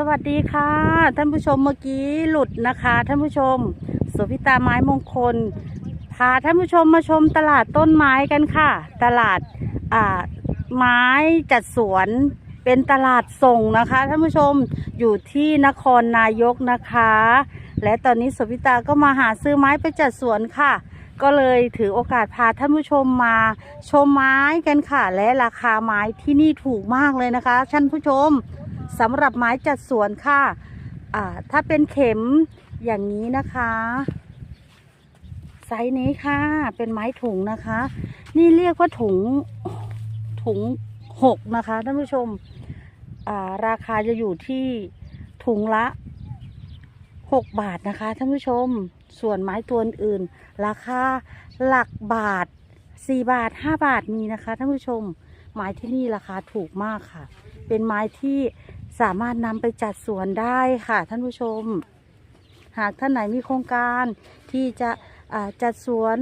สวัสดีค่ะ ท่านผู้ชมเมื่อกี้หลุดนะคะ ท่านผู้ชมสุพิตาไม้มงคลพาท่านผู้ชมมาชมตลาดต้นไม้กันค่ะ ตลาดอ่าไม้จัดสวนเป็นตลาดส่งนะคะ ท่านผู้ชมอยู่ที่นครนายกนะคะ และตอนนี้สุพิตาก็มาหาซื้อไม้ไปจัดสวนค่ะ ก็เลยถือโอกาสพาท่านผู้ชมมาชมไม้กันค่ะ และราคาไม้ที่นี่ถูกมากเลยนะคะท่านผู้ชม สำหรับไม้จัดสวนค่ะถ้าเป็นเข็มอย่างนี้นะคะไซส์นี้ค่ะเป็นไม้ถุงนะคะ นี่เรียกว่าถุงถุงหกนะคะท่านผู้ชมราคาจะอยู่ที่ถุงละหกบาทนะคะท่านผู้ชมส่วนไม้ตัวอื่น ราคาหลักบาทสี่บาทห้าบาทมีนะคะท่านผู้ชม ไม้ที่นี่ราคาถูกมากค่ะ เป็นไม้ที่ สามารถนำไปจัดสวนได้ค่ะท่านผู้ชม หากท่านไหนมีโครงการที่จะจัดสวน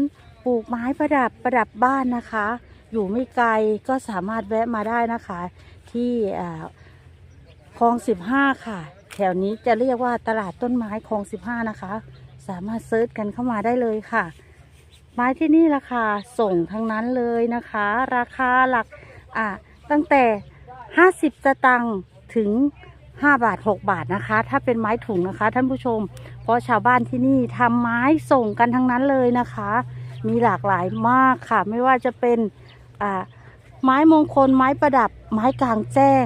ปลูกไม้ประดับประดับบ้านนะคะ อยู่ไม่ไกลก็สามารถแวะมาได้นะคะ ที่คลองสิบห้าค่ะ แถวนี้จะเรียกว่าตลาดต้นไม้คลองสิบห้านะคะ สามารถเซิร์ชกันเข้ามาได้เลยค่ะ ไม้ที่นี่ราคาส่งทั้งนั้นเลยนะคะ ราคาหลักอ่าตั้งแต่ 50สตางค์ ถึง 5 บาท 6 บาทนะคะ ถ้าเป็นไม้ถุงนะคะ ท่านผู้ชม เพราะชาวบ้านที่นี่ทำไม้ส่งกันทั้งนั้นเลยนะคะ มีหลากหลายมากค่ะ ไม่ว่าจะเป็นอ่าไม้มงคล ไม้ประดับ ไม้กลางแจ้ง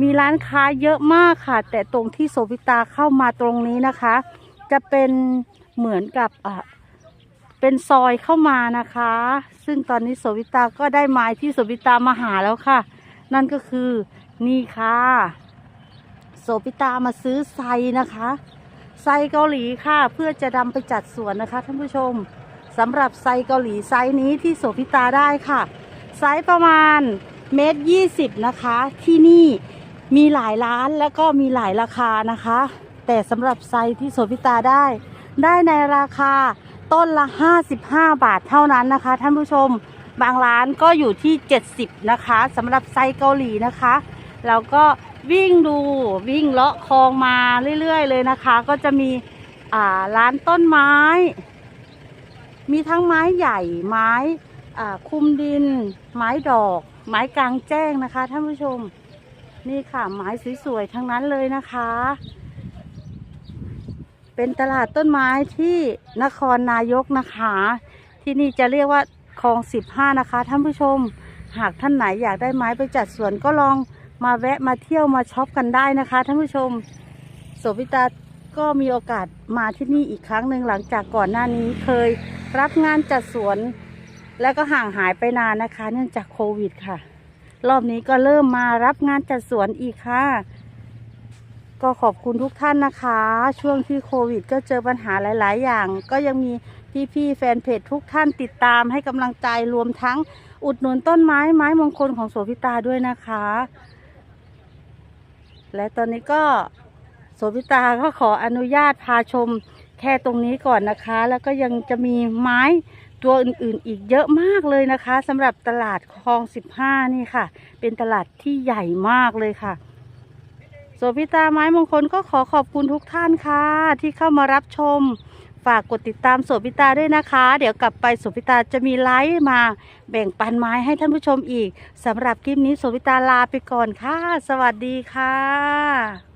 มีร้านค้าเยอะมากค่ะ แต่ตรงที่โสภิตาเข้ามาตรงนี้นะคะ จะเป็นเหมือนกับอ่าเป็นซอยเข้ามานะคะ ซึ่งตอนนี้โสภิตาก็ได้ไม้ที่โสภิตามาหาแล้วค่ะ นั่นก็คือ นี่ค่ะ โสภิตามาซื้อไซนะคะไซเกาหลีค่ะเพื่อจะนำไปจัดสวนนะคะท่านผู้ชมสำหรับไซเกาหลีไซนี้ที่โสภิตาได้ค่ะ ไซประมาณเมตรยี่สิบนะคะ ที่นี่มีหลายร้านแล้วก็มีหลายราคานะคะ แต่สำหรับไซที่โสภิตาได้ ได้ในราคาต้นละ 55 บาทเท่านั้นนะคะ ท่านผู้ชมบางร้านก็อยู่ที่ 70 นะคะสำหรับไซเกาหลีนะคะ เราก็วิ่งดูวิ่งเลาะคลองมาเรื่อยๆเลยนะคะ ก็จะมีอ่าร้านต้นไม้ มีทั้งไม้ใหญ่ไม้อ่าคุมดิน ไม้ดอก ไม้กลางแจ้งนะคะท่านผู้ชม นี่ค่ะไม้สวยๆทั้งนั้นเลยนะคะ เป็นตลาดต้นไม้ที่นครนายกนะคะ ที่นี่จะเรียกว่าคลองสิบห้านะคะท่านผู้ชม หากท่านไหนอยากได้ไม้ไปจัดสวนก็ลอง มาแวะมาเที่ยวมาช็อปกันได้นะคะท่านผู้ชมโสภิตาก็มีโอกาสมาที่นี่อีกครั้งหนึ่งหลังจากก่อนหน้านี้เคยรับงานจัดสวน แล้วก็ห่างหายไปนานนะคะ เนื่องจากโควิดค่ะ รอบนี้ก็เริ่มมารับงานจัดสวนอีกค่ะ ก็ขอบคุณทุกท่านนะคะ ช่วงที่โควิด ก็เจอปัญหาหลาย ๆ อย่าง ก็ยังมีพี่ๆแฟนเพจทุกท่านติดตามให้กำลังใจรวมทั้งอุดหนุนต้นไม้ไม้มงคลของโสภิตาด้วยนะคะ และตอนนี้ก็โสภิตาก็ขออนุญาตพาชมแค่ตรงนี้ก่อนนะคะ แล้วก็ยังจะมีไม้ตัวอื่นๆอีกเยอะมากเลยนะคะสำหรับตลาดคลองสิบห้านี่ค่ะ เป็นตลาดที่ใหญ่มากเลยค่ะ โสภิตาไม้มงคลก็ขอขอบคุณทุกท่านค่ะ ที่เข้ามารับชม ฝากกดติดตามโสพิตาด้วยนะคะ เดี๋ยวกลับไปโสพิตาจะมีไลฟ์มาแบ่งปันไม้ให้ท่านผู้ชมอีกสำหรับคลิปนี้โสพิตาลาไปก่อนค่ะ สวัสดีค่ะ